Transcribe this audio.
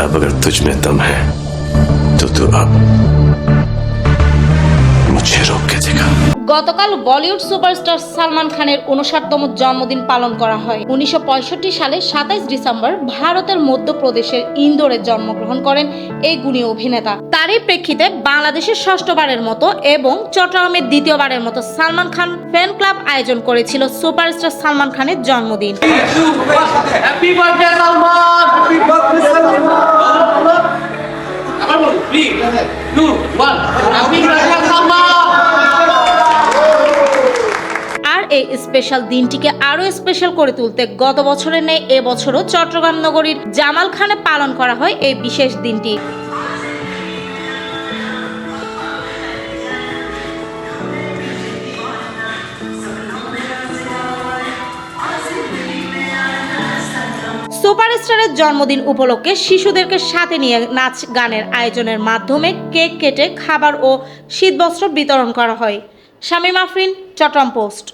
अब अगर तुझ में दम है तो तू अब मुझे रोक के दिखा গতকাল বলিউড সুপারস্টার সালমান খানের উনষাটতম জন্মদিন পালন করা হয় উনিশশো সালে সাতাইশ ডিসেম্বর ভারতের মধ্যপ্রদেশের ইন্দোরে জন্মগ্রহণ করেন এই গুণী অভিনেতা তারই প্রেক্ষিতে বাংলাদেশের ষষ্ঠবারের মতো এবং চট্টগ্রামের দ্বিতীয়বারের মতো সালমান খান ফ্যান ক্লাব আয়োজন করেছিল সুপারস্টার সালমান খানের জন্মদিন আবার বল 3 2 1 হ্যাপি বার্থডে সালমান আর এই স্পেশাল দিনটিকে আরও স্পেশাল করে তুলতে গত বছরের ন্যায় এবছরও চট্টগ্রাম নগরীর জামালখানে পালন করা হয় এই বিশেষ দিনটি। সুপারস্টারের জন্মদিন উপলক্ষে শিশুদেরকে সাথে নিয়ে নাচ গানের আয়োজনের মাধ্যমে কেক কেটে খাবার ও শীতবস্ত্র বিতরণ করা হয়। শামীম আফরিন পোস্ট।